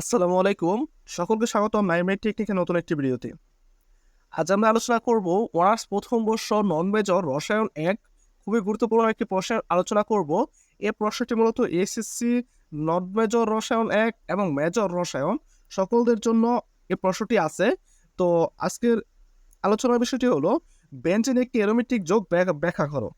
আসসালামু আলাইকুম। সকলকে স্বাগত নাইমেট টেকনিকের নতুন একটি ভিডিওতে। আজ আমরা আলোচনা করব অনার্স প্রথম বর্ষ নন মেজর রসায়ন এক। খুবই গুরুত্বপূর্ণ একটি প্রশ্নের আলোচনা করব। এই প্রশ্নটি মূলত এসএসসি নন মেজর রসায়ন এক এবং মেজর রসায়ন সকলদের জন্য এই প্রশ্নটি আছে। তো আজকের আলোচনার বিষয়টি হলো বেঞ্জিন একটি এরোমেটিক যোগ ব্যাখ্যা করো।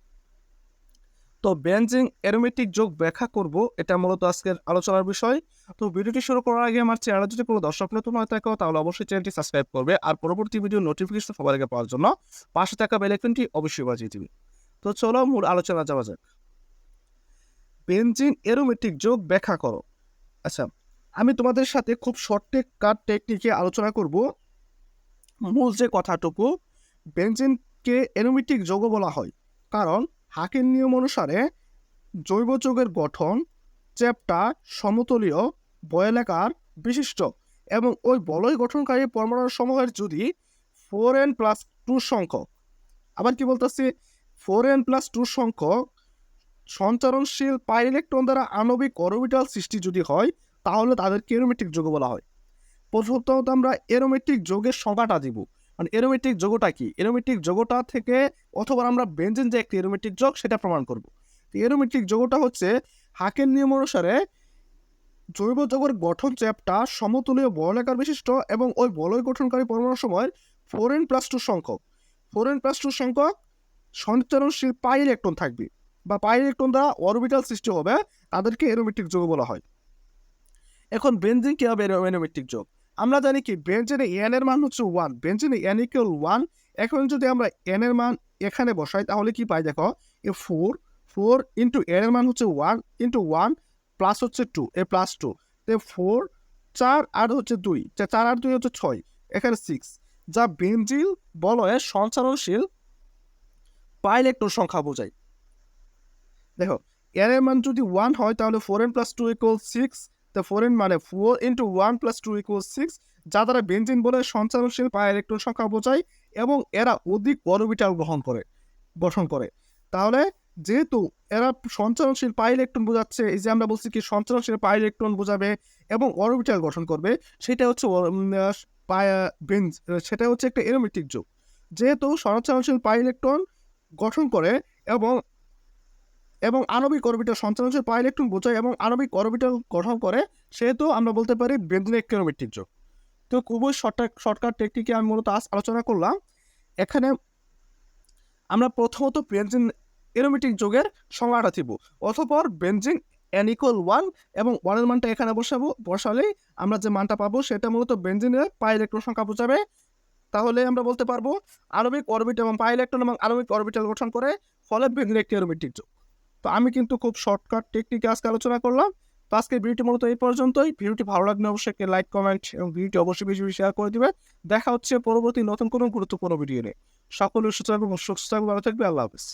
তো বেঞ্জিং অ্যারোমেটিক যোগ ব্যাখ্যা করব, এটা মূলত আজকের আলোচনার বিষয়। তো ভিডিওটি শুরু করার আগে আমার চ্যানেল যদি কোনো দর্শক নতুন হয়ে থাকো, তাহলে অবশ্যই চ্যানেলটি সাবস্ক্রাইব করবে আর পরবর্তী ভিডিও নোটিফিকেশন সবার আগে পাওয়ার জন্য পাশে থাকা বেল আইকনটি অবশ্যই বাজিয়ে দিবে। তো চলো মূল আলোচনা যাওয়া যাক। বেঞ্জিন অ্যারোমেটিক যোগ ব্যাখ্যা করো। আচ্ছা আমি তোমাদের সাথে খুব শর্ট কাট টেকনিকে আলোচনা করব। মূল যে কথাটুকু বেঞ্জিনকে অ্যারোমেটিক যোগও বলা হয়। কারণ হাকের নিয়ম অনুসারে জৈব যৌগের গঠন চ্যাপ্টার সমতলীয়, বয়লাকার বিশিষ্ট এবং ওই বলয় গঠনকারী পরমাণু সমূহের যদি ফোর এন প্লাস টু সংখ্যক, আবার কি বলতেছি? ফোর এন প্লাস টু সংখ্যক সঞ্চারণশীল পাই ইলেকট্রন দ্বারা আণবিক অরবিটাল সৃষ্টি যদি হয়, তাহলে তাদেরকে এরোমেটিক যোগ বলা হয়। প্রথমত আমরা এরোমেটিক যোগের সংজ্ঞাটা দিব। মানে এরোমেটিক যোগটা কি? এরোমেটিক যোগটা থেকে অথবা আমরা বেঞ্জিন যে একটি এরোমেটিক যোগ সেটা প্রমাণ করব। এরোমেটিক যোগটা হচ্ছে হাকের নিয়ম অনুসারে জৈব যৌগের গঠন চ্যাপটা সমতুলীয় বলয়াকার বিশিষ্ট এবং ওই বলয় গঠনকারী পরমাণু সময় ফোর এন প্লাস টু সংখ্যক। ফোর এন প্লাস টু সংখ্যক সঞ্চারণশীল পাই ইলেকট্রন থাকবে বা পাই ইলেকট্রন দ্বারা অরবিটাল সৃষ্টি হবে, তাদেরকে এরোমেটিক যোগ বলা হয়। এখন বেঞ্জিন কি হবে এরোমেটিক যোগ? আমরা জানি কি বেঞ্জিনে এন এর মান হচ্ছে ওয়ান বেঞ্জিনে এন ইকুয়াল ওয়ান এখন যদি আমরা এন এর মান এখানে বসাই, তাহলে কি পাই দেখো, এ ফোর ফোর ইন্টু এন এর মান হচ্ছে ওয়ান ইন্টু ওয়ান প্লাস হচ্ছে টু এ প্লাস টু তে ফোর চার আর হচ্ছে দুই চার আর দুই হচ্ছে ছয়, এখানে সিক্স যা বেঞ্জিল বলয়ে সঞ্চারণশীল পাই ইলেকট্রন সংখ্যা বোঝায়। দেখো এর মান যদি ওয়ান হয়, তাহলে four N plus two equal six তো ফোরেন মানে four into one plus two equal six যা দ্বারা বেঞ্জিন বলে সঞ্চারণশীল পাই ইলেকট্রন সংখ্যা বোঝায় এবং এরা অধিক অরবিটাল গ্রহণ করে গঠন করে। তাহলে যেহেতু এরা সঞ্চারণশীল পাই ইলেকট্রন বোঝাচ্ছে, এই যে আমরা বলছি কি সঞ্চারণশীল পাই ইলেকট্রন বোঝাবে এবং অরবিটাল গঠন করবে, সেটা হচ্ছে বেঞ্জ সেটা হচ্ছে একটা এরোমেটিক যুগ। যেহেতু সঞ্চারণশীল পাই ইলেকট্রন গঠন করে এবং এবং আণবিক অরবিটাল সঞ্চালনশীল পাই ইলেকট্রন বোঝায় এবং আণবিক অরবিটাল গঠন করে, সেহেতু আমরা বলতে পারি বেঞ্জিন একটি এরোমেটিক যোগ তো খুবই শর্ট শর্টকাট টেকনিকে আমি মূলত আজ আলোচনা করলাম। এখানে আমরা প্রথমত বেঞ্জিন এরোমেটিক যোগের সংজ্ঞাটা দিব অতপর বেঞ্জিন এন ইকুয়াল ওয়ান এবং ওয়ানের মানটা এখানে বসাবো। বসালেই আমরা যে মানটা পাবো, সেটা মূলত বেঞ্জিনের পাই ইলেকট্রন সংখ্যা বোঝাবে। তাহলে আমরা বলতে পারব, আণবিক অরবিট এবং পাই ইলেকট্রন এবং আণবিক অরবিটাল গঠন করে, ফলে বেঞ্জিন একটি এরোমেটিক যোগ তো আমি কিন্তু খুব শর্টকাট টেকনিকে আজকে আলোচনা করলাম। তো আজকে ভিডিওটি মূলত এই পর্যন্তই। ভিডিওটি ভালো লাগলে অবশ্যই লাইক কমেন্ট এবং ভিডিওটি অবশ্যই বেশি বেশি শেয়ার করে দেবে দেখা হচ্ছে পরবর্তী নতুন কোনো গুরুত্বপূর্ণ ভিডিও নিয়ে। সকলের সুস্থ এবং সুস্থ থাকবে ভালো থাকবে আল্লাহ হাফিজ।